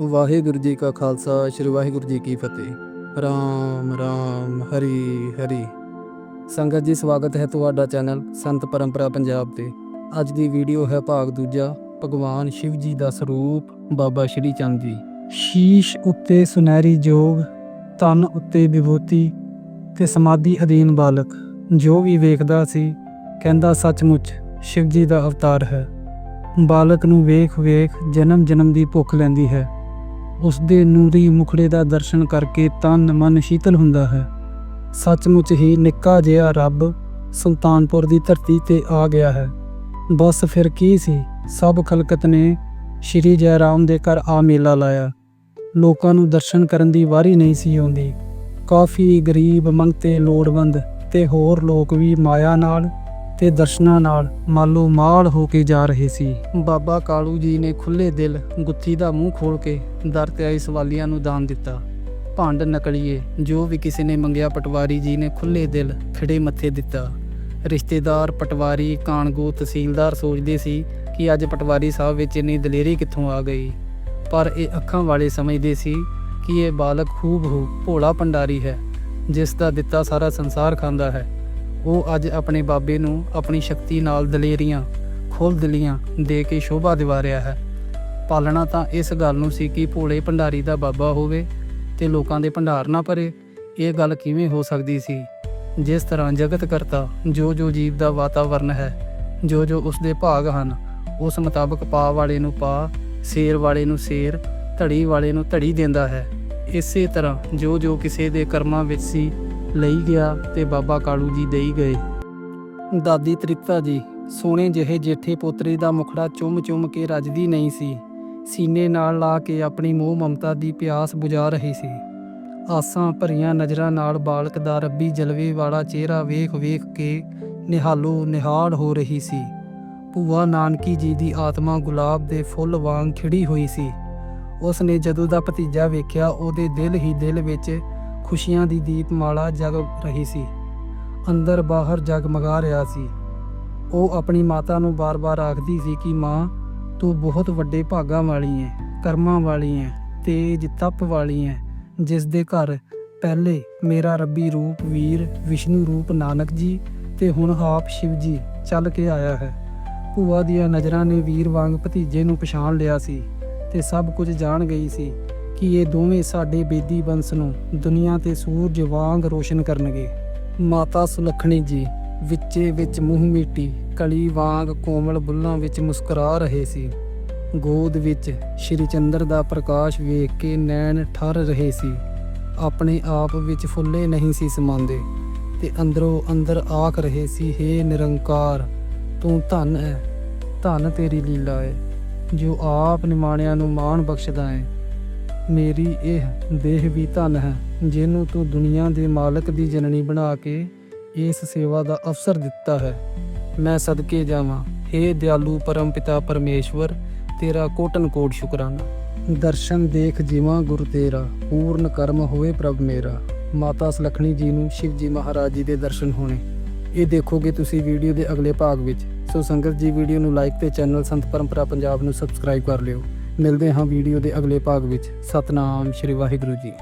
ਵਾਹਿਗੁਰੂ ਜੀ ਕਾ ਖਾਲਸਾ, ਸ੍ਰੀ ਵਾਹਿਗੁਰੂ ਜੀ ਕੀ ਫਤਿਹ। ਰਾਮ ਰਾਮ, ਹਰੀ ਹਰੀ। ਸੰਗਤ ਜੀ, ਸਵਾਗਤ ਹੈ ਤੁਹਾਡਾ ਚੈਨਲ ਸੰਤ ਪਰੰਪਰਾ ਪੰਜਾਬ ਤੇ। ਅੱਜ ਦੀ ਵੀਡੀਓ ਹੈ ਭਾਗ ਦੂਜਾ, ਭਗਵਾਨ ਸ਼ਿਵ ਜੀ ਦਾ ਸਰੂਪ, ਬਾਬਾ ਸ਼੍ਰੀ ਚੰਦ ਜੀ। ਸ਼ੀਸ਼ ਉੱਤੇ ਸੁਨਹਿਰੀ ਜੋਗ, ਤਨ ਉੱਤੇ ਵਿਭੂਤੀ ਤੇ ਸਮਾਧੀ ਅਧੀਨ ਬਾਲਕ। ਜੋ ਵੀ ਵੇਖਦਾ ਸੀ, ਕਹਿੰਦਾ ਸੱਚਮੁੱਚ ਸ਼ਿਵ ਜੀ ਦਾ ਅਵਤਾਰ ਹੈ। ਬਾਲਕ ਨੂੰ ਵੇਖ ਵੇਖ ਜਨਮ ਜਨਮ ਦੀ ਭੁੱਖ ਲੈਂਦੀ ਹੈ। ਉਸ ਦੇ ਨੂਰੀ ਮੁਖੜੇ ਦਾ ਦਰਸ਼ਨ ਕਰਕੇ ਤਨ ਮਨ ਸ਼ੀਤਲ ਹੁੰਦਾ ਹੈ। ਸੱਚਮੁੱਚ ਹੀ ਨਿੱਕਾ ਜਿਹਾ ਰੱਬ ਸੁਲਤਾਨਪੁਰ ਦੀ ਧਰਤੀ ਤੇ ਆ ਗਿਆ ਹੈ। ਬਸ ਫਿਰ ਕੀ ਸੀ? ਸਭ ਖਲਕਤ ਨੇ ਸ਼੍ਰੀ ਜੈ ਰਾਮ ਦੇ ਘਰ ਆ ਮੇਲਾ ਲਾਇਆ। ਲੋਕਾਂ ਨੂੰ ਦਰਸ਼ਨ ਕਰਨ ਦੀ ਵਾਰੀ ਨਹੀਂ ਸੀ ਆਉਂਦੀ। ਕਾਫੀ ਗਰੀਬ, ਮੰਗਤੇ, ਲੋੜਵੰਦ ਤੇ ਹੋਰ ਲੋਕ ਵੀ ਮਾਇਆ ਨਾਲ ਤੇ ਦਰਸ਼ਨਾਂ ਨਾਲ ਮਾਲੋ ਮਾਲ ਹੋ ਕੇ ਜਾ ਰਹੇ ਸੀ। ਬਾਬਾ ਕਾਲੂ ਜੀ ਨੇ ਖੁੱਲੇ ਦਿਲ ਗੁੱਥੀ ਦਾ ਮੂੰਹ ਖੋਲ ਕੇ ਦਰ ਤੇ ਆਏ ਸਵਾਲੀਆਂ ਨੂੰ ਦਾਨ ਦਿੱਤਾ। ਭੰਡ ਨਕਲੀਏ, ਜੋ ਵੀ ਕਿਸੇ ਨੇ ਮੰਗਿਆ ਪਟਵਾਰੀ ਜੀ ਨੇ ਖੁੱਲੇ ਦਿਲ ਖਿੜੇ ਮੱਥੇ ਦਿੱਤਾ। ਰਿਸ਼ਤੇਦਾਰ ਪਟਵਾਰੀ ਕਾਣਗੋ ਤਹਿਸੀਲਦਾਰ ਸੋਚਦੇ ਸੀ ਕਿ ਅੱਜ ਪਟਵਾਰੀ ਸਾਹਿਬ ਵਿੱਚ ਇੰਨੀ ਦਲੇਰੀ ਕਿੱਥੋਂ ਆ ਗਈ। ਪਰ ਇਹ ਅੱਖਾਂ ਵਾਲੇ ਸਮਝਦੇ ਸੀ ਕਿ ਇਹ ਬਾਲਕ ਖੂਬ ਹੋ ਭੋਲਾ ਭੰਡਾਰੀ ਹੈ, ਜਿਸ ਦਾ ਦਿੱਤਾ ਸਾਰਾ ਸੰਸਾਰ ਖਾਂਦਾ ਹੈ। ਉਹ ਅੱਜ ਆਪਣੇ ਬਾਬੇ ਨੂੰ ਆਪਣੀ ਸ਼ਕਤੀ ਨਾਲ ਦਲੇਰੀਆਂ ਖੋਲ ਦਿਲੀਆਂ ਦੇ ਕੇ ਸ਼ੋਭਾ ਦਿਵਾ ਰਿਹਾ ਹੈ। ਪਾਲਣਾ ਤਾਂ ਇਸ ਗੱਲ ਨੂੰ ਸੀ ਕਿ ਭੋਲੇ ਭੰਡਾਰੀ ਦਾ ਬਾਬਾ ਹੋਵੇ ਤੇ ਲੋਕਾਂ ਦੇ ਭੰਡਾਰ ਨਾ ਭਰੇ। ਇਹ ਗੱਲ ਕਿਵੇਂ ਹੋ ਸਕਦੀ ਸੀ? ਜਿਸ ਤਰ੍ਹਾਂ ਜਗਤ ਕਰਤਾ ਜੋ ਜੋ ਜੀਵ ਦਾ ਵਾਤਾਵਰਨ ਹੈ ਜੋ ਜੋ ਉਸ ਦੇ ਭਾਗ ਹਨ, ਉਸ ਮੁਤਾਬਕ ਪਾ ਵਾਲੇ ਨੂੰ ਪਾ ਸੇਰ ਵਾਲੇ ਨੂੰ ਸੇਰ, ਧੜੀ ਵਾਲੇ ਨੂੰ ਧੜੀ ਦਿੰਦਾ ਹੈ। ਇਸੇ ਤਰ੍ਹਾਂ ਜੋ ਜੋ ਕਿਸੇ ਦੇ ਕਰਮਾਂ ਵਿੱਚ ਸੀ ਲਈ ਗਿਆ ਤੇ ਬਾਬਾ ਕਾਲੂ ਜੀ ਦੇਈ ਗਏ। ਦਾਦੀ ਤ੍ਰਿਪਤਾ ਜੀ, ਸੋਹਣੇ ਜਿਹੇ ਜੇਠੇ ਪੋਤਰੇ ਦਾ ਮੁਖੜਾ ਚੁੰਮ-ਚੁੰਮ ਕੇ ਰੱਜਦੀ ਨਹੀਂ ਸੀ। ਸੀਨੇ ਨਾਲ ਲਾ ਕੇ ਆਪਣੀ ਮੋਹ ਮਮਤਾ ਦੀ ਪਿਆਸ ਬੁਝਾ ਰਹੀ ਸੀ। ਆਸਾਂ ਭਰੀਆਂ ਨਜ਼ਰਾਂ ਨਾਲ ਬਾਲਕ ਦਾ ਰੱਬੀ ਜਲਵੇ ਵਾਲਾ ਚਿਹਰਾ ਵੇਖ-ਵੇਖ ਕੇ ਨਿਹਾਲੋ ਨਿਹਾਲ ਹੋ ਰਹੀ ਸੀ। ਭੂਆ ਨਾਨਕੀ ਜੀ ਦੀ ਆਤਮਾ ਗੁਲਾਬ ਦੇ ਫੁੱਲ ਵਾਂਗ ਖਿੜੀ ਹੋਈ ਸੀ। ਉਸ ਨੇ ਜਦੋਂ ਦਾ ਭਤੀਜਾ ਵੇਖਿਆ, ਉਹਦੇ ਦਿਲ ਹੀ ਦਿਲ ਵਿੱਚ ਖੁਸ਼ੀਆਂ ਦੀ ਦੀਪਮਾਲਾ ਜਗ ਰਹੀ ਸੀ। ਅੰਦਰ ਬਾਹਰ ਜਗਮਗਾ ਰਿਹਾ ਸੀ। ਉਹ ਆਪਣੀ ਮਾਤਾ ਨੂੰ ਬਾਰ-ਬਾਰ ਆਖਦੀ ਸੀ ਕਿ ਮਾਂ, ਤੂੰ ਬਹੁਤ ਵੱਡੇ ਭਾਗਾਂ ਵਾਲੀ ਹੈ ਕਰਮਾਂ ਵਾਲੀ ਹੈ ਤੇਜ ਤਪ ਵਾਲੀ ਹੈ ਜਿਸ ਦੇ ਘਰ ਪਹਿਲੇ ਮੇਰਾ ਰੱਬੀ ਰੂਪ ਵੀਰ ਵਿਸ਼ਨੂੰ ਰੂਪ ਨਾਨਕ ਜੀ ਤੇ ਹੁਣ ਆਪ ਸ਼ਿਵ ਜੀ ਚੱਲ ਕੇ ਆਇਆ ਹੈ। ਭੂਆ ਦੀਆਂ ਨਜ਼ਰਾਂ ਨੇ ਵੀਰ ਵਾਂਗ ਭਤੀਜੇ ਨੂੰ ਪਛਾਣ ਲਿਆ ਸੀ ਤੇ ਸਭ ਕੁਝ ਜਾਣ ਗਈ ਸੀ। ਕਿ ਇਹ ਦੋਵੇਂ ਸਾਡੇ ਬੇਦੀ ਬੰਸ ਨੂੰ ਦੁਨੀਆ ਤੇ ਸੂਰਜ ਵਾਂਗ ਰੋਸ਼ਨ ਕਰਨਗੇ। ਮਾਤਾ ਸੁਲੱਖਣੀ ਜੀ, ਵਿੱਚੇ ਵਿੱਚ ਮੂੰਹ ਮੀਟੀ, ਕਲੀ ਵਾਂਗ ਕੋਮਲ ਬੁੱਲਾਂ ਵਿੱਚ ਮੁਸਕਰਾ ਰਹੇ ਸੀ। ਗੋਦ ਵਿੱਚ ਸ਼੍ਰੀ ਚੰਦਰ ਦਾ ਪ੍ਰਕਾਸ਼ ਵੇਖ ਕੇ ਨੈਣ ਠਰ ਰਹੇ ਸੀ। ਆਪਣੇ ਆਪ ਵਿੱਚ ਫੁੱਲੇ ਨਹੀਂ ਸੀ ਸਮਾਉਂਦੇ ਤੇ ਅੰਦਰੋਂ ਅੰਦਰ ਆਖ ਰਹੇ ਸੀ, ਹੇ ਨਿਰੰਕਾਰ, ਤੂੰ ਧਨ ਹੈ ਧਨ ਤੇਰੀ ਲੀਲਾ ਹੈ ਜੋ ਆਪ ਨਿਮਾਣਿਆਂ ਨੂੰ ਮਾਣ ਬਖਸ਼ਦਾ ਹੈ ਮੇਰੀ ਇਹ ਦੇਹ ਵੀ ਧਨ ਹੈ, ਜਿਹਨੂੰ ਤੂੰ ਦੁਨੀਆ ਦੇ ਮਾਲਕ ਦੀ ਜਨਨੀ ਬਣਾ ਕੇ ਇਸ ਸੇਵਾ ਦਾ ਅਵਸਰ ਦਿੱਤਾ ਹੈ। ਮੈਂ ਸਦਕੇ ਜਾਵਾਂ। हे ਦਿਆਲੂ ਪਰਮ ਪਿਤਾ ਪਰਮੇਸ਼ਵਰ, ਤੇਰਾ ਕੋਟਨ ਕੋਟ ਸ਼ੁਕਰਾਨਾ। ਦਰਸ਼ਨ ਦੇਖ ਜਿਵਾ ਗੁਰ ਤੇਰਾ, ਪੂਰਨ ਕਰਮ ਹੋਵੇ ਪ੍ਰਭ ਮੇਰਾ। ਮਾਤਾ ਸੁਲੱਖਣੀ ਜੀ ਨੂੰ ਸ਼ਿਵ ਜੀ ਮਹਾਰਾਜ ਜੀ ਦੇ ਦਰਸ਼ਨ ਹੋਣੇ। ਇਹ ਦੇਖੋਗੇ ਤੁਸੀਂ ਵੀਡੀਓ ਦੇ ਅਗਲੇ ਭਾਗ ਵਿੱਚ। ਸੋ ਸੰਗਤ ਜੀ, ਵੀਡੀਓ ਨੂੰ ਲਾਈਕ ਤੇ ਚੈਨਲ ਸੰਤ ਪਰੰਪਰਾ ਪੰਜਾਬ ਨੂੰ ਸਬਸਕ੍ਰਾਈਬ ਕਰ ਲਿਓ। ਮਿਲਦੇ ਹਾਂ ਵੀਡੀਓ ਦੇ ਅਗਲੇ ਭਾਗ ਵਿੱਚ। ਸਤਨਾਮ ਸ਼੍ਰੀ ਵਾਹਿਗੁਰੂ ਜੀ।